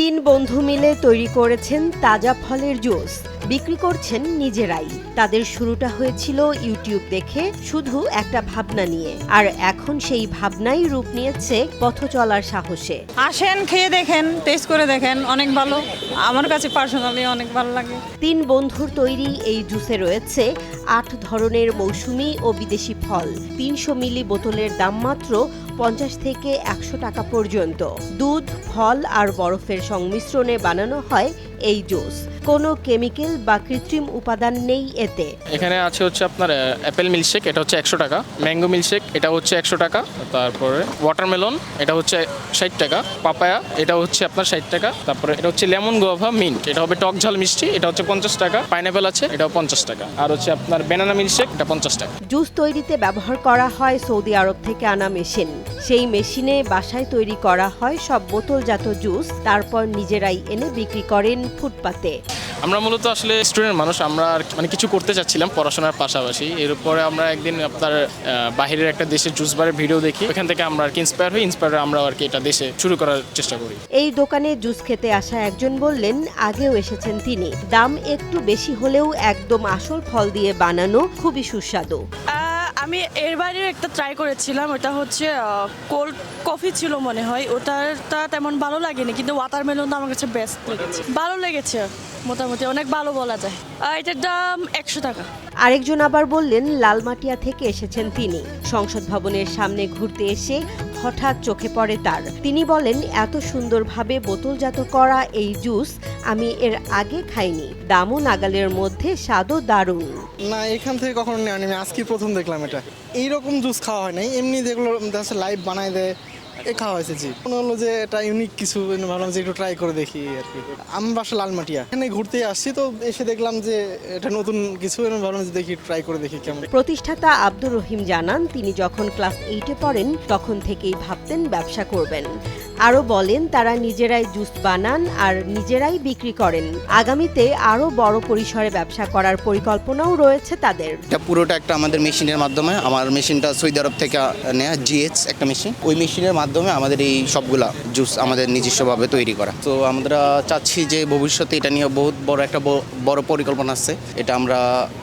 তিন বন্ধু মিলে তৈরি করেছেন তাজা ফলের জুস। বিক্রি করছেন নিজেরাই। তাদের শুরুটা হয়েছিল ইউটিউব দেখে শুধু একটা ভাবনা নিয়ে। আর এখন সেই ভাবনাই রূপ নিয়েছে পথ চলার সাহসে। আসেন খেয়ে দেখেন টেস্ট করে দেখেন অনেক ভালো। আমার কাছে পার্সোনালি অনেক ভালো লাগে। তিন বন্ধুর তৈরি এই জুসে রয়েছে আট ধরনের মৌসুমি ও বিদেশি ফল। তিনশো মিলি বোতলের দাম মাত্র পঞ্চাশ থেকে একশো টাকা পর্যন্ত। দুধ ফল আর বরফের সংমিশ্রণে বানানো হয় এই জুস। কোনো কেমিক্যাল বা কৃত্রিম উপাদান নেই এতে। এখানে আছে হচ্ছে আপনার অ্যাপেল মিল্কশেক এটা হচ্ছে একশো টাকা। ম্যাঙ্গো মিল্কশেক এটা হচ্ছে একশো টাকা। তারপরে ওয়াটারমেলন এটা হচ্ছে ষাট টাকা। পাপায়া এটা হচ্ছে আপনার ষাট টাকা। তারপরে এটা হচ্ছে লেমন গোভা মিন্ট এটা হবে টক ঝাল মিষ্টি এটা হচ্ছে পঞ্চাশ টাকা। পাইনাপেল আছে এটাও পঞ্চাশ টাকা। আর হচ্ছে আপনার বেনানা মিল্কশেক এটা পঞ্চাশ টাকা। জুস তৈরিতে ব্যবহার করা হয় সৌদি আরব থেকে আনা মেশিন। সেই মেশিনে বাসায় তৈরি করা হয় সব বোতলজাত জুস তারপর নিজেরাই এনে বিক্রি করেন ফুটপাতে। আমরা মূলত আসলে স্টুডেন্ট মানুষ আমরা আর মানে কিছু করতে চাচ্ছিলাম পড়াশোনার পাশাপাশি। এর উপরে আমরা একদিন আপনার আহ, বাইরের একটা দেশের জুস বারের ভিডিও দেখি। ওখান থেকে আমরা আর কি ইন্সপায়ার হই ইন্সপায়ার আমরা আর কি এটা দেশে শুরু করার চেষ্টা করি। এই দোকানে জুস খেতে আসা একজন বললেন আগেও এসেছেন তিনি। দাম একটু বেশি হলেও একদম আসল ফল দিয়ে বানানো খুবই সুস্বাদু। আমি এর বাইরে একটা ট্রাই করেছিলাম, ওটা হচ্ছে কোল্ড কফি ছিল মনে হয়, ওটারটা তেমন ভালো লাগেনি, কিন্তু ওয়াটারমেলনটা আমার কাছে বেস্ট লেগেছে। ভালো লেগেছে, মোটামুটি অনেক ভালো বলা যায়। এটার দাম একশো টাকা। আরেকজন আবার বললেন লালমাটিয়া থেকে এসেছেন তিনি। সংসদ ভবনের সামনে ঘুরতে এসে হঠাৎ চোখে পড়ে তার। তিনি বলেন এত সুন্দরভাবে বোতলজাত করা এই জুস আমি এর আগে খাইনি। দামও নাগালের মধ্যে স্বাদও দারুণ। না এখান থেকে কখনো নেওয়া আমি আজকে প্রথম দেখলাম এটা। এইরকম জুস খাওয়া হয় নাই। এমনি যেগুলো লাইভ বানায় দেয়। খাওয়া হয়েছে, জি। মনে হলো যে এটা ইউনিক কিছু ভাবলাম যে একটু ট্রাই করে দেখি আর কি। আমার বাসা লালমাটিয়া। এখানে ঘুরতে আসছি, তো এসে দেখলাম যে এটা নতুন কিছু ভাবলাম যে দেখি ট্রাই করে দেখি কেমন। প্রতিষ্ঠাতা আব্দুর রহিম জানান, তিনি যখন ক্লাস এইটে পড়েন, তখন থেকেই ভাবতেন ব্যবসা করবেন। আরও বলেন তারা নিজেরাই জুস বানান আর নিজেরাই বিক্রি করেন। আগামীতে আরও বড় পরিসরে ব্যবসা করার পরিকল্পনাও রয়েছে তাদের। এটা পুরোটা একটা আমাদের মেশিনের মাধ্যমে আমার মেশিনটা সৌদি আরব থেকে নেওয়া জিএচ একটা মেশিন। ওই মেশিনের মাধ্যমে আমাদের এই সবগুলা জুস আমাদের নিজস্বভাবে তৈরি করা। তো আমরা চাচ্ছি যে ভবিষ্যতে এটা নিয়ে বহুত বড় একটা বড় পরিকল্পনা আছে। এটা আমরা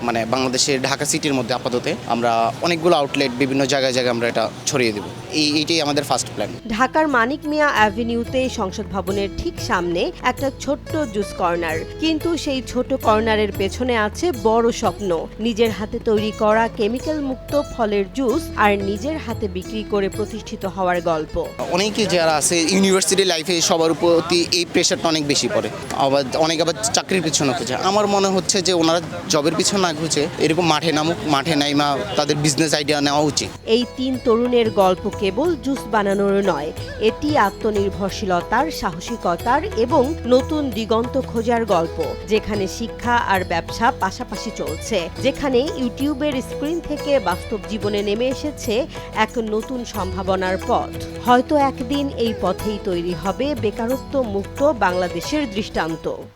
মানে বাংলাদেশের ঢাকা সিটির মধ্যে আপাতত আমরা অনেকগুলো আউটলেট বিভিন্ন জায়গায় জায়গায় আমরা এটা ছড়িয়ে দেবো। এই এইটাই আমাদের ফার্স্ট প্ল্যান ঢাকার মানিক মিয়া অ্যাভিনিউতে সংসদ ভবনের ঠিক সামনে একটা ছোট্ট জুস কর্নার। কিন্তু সেই ছোট কর্নারের পেছনে আছে বড় স্বপ্ন। নিজের হাতে তৈরি করা কেমিক্যাল মুক্ত ফলের জুস আর নিজের হাতে বিক্রি করে প্রতিষ্ঠিত হওয়ার গল্প। অনেকে যারা আছে ইউনিভার্সিটি লাইফে সবার প্রতি এই প্রেশারটা অনেক বেশি পড়ে। আবার অনেক আবার চাকরির পিছনে খুঁজে। আমার মনে হচ্ছে যে ওনারা জবের পিছনে না খুঁজে এরকম মাঠে নামুক মাঠে নাইমা তাদের বিজনেস আইডিয়া নেওয়া উচিত। এই তিন তরুণের গল্প কেবল জুস বানানোর নয় এটি আত্মনির্ভরশীলতার, সাহসিকতার এবং নতুন দিগন্ত খোঁজার গল্প, যেখানে শিক্ষা আর ব্যবসা পাশাপাশি চলছে, যেখানে ইউটিউবের স্ক্রিন থেকে বাস্তব জীবনে নেমে এসেছে এক নতুন সম্ভাবনার পথ। হয়তো একদিন এই পথেই তৈরি হবে বেকারত্ব মুক্ত বাংলাদেশের দৃষ্টান্ত।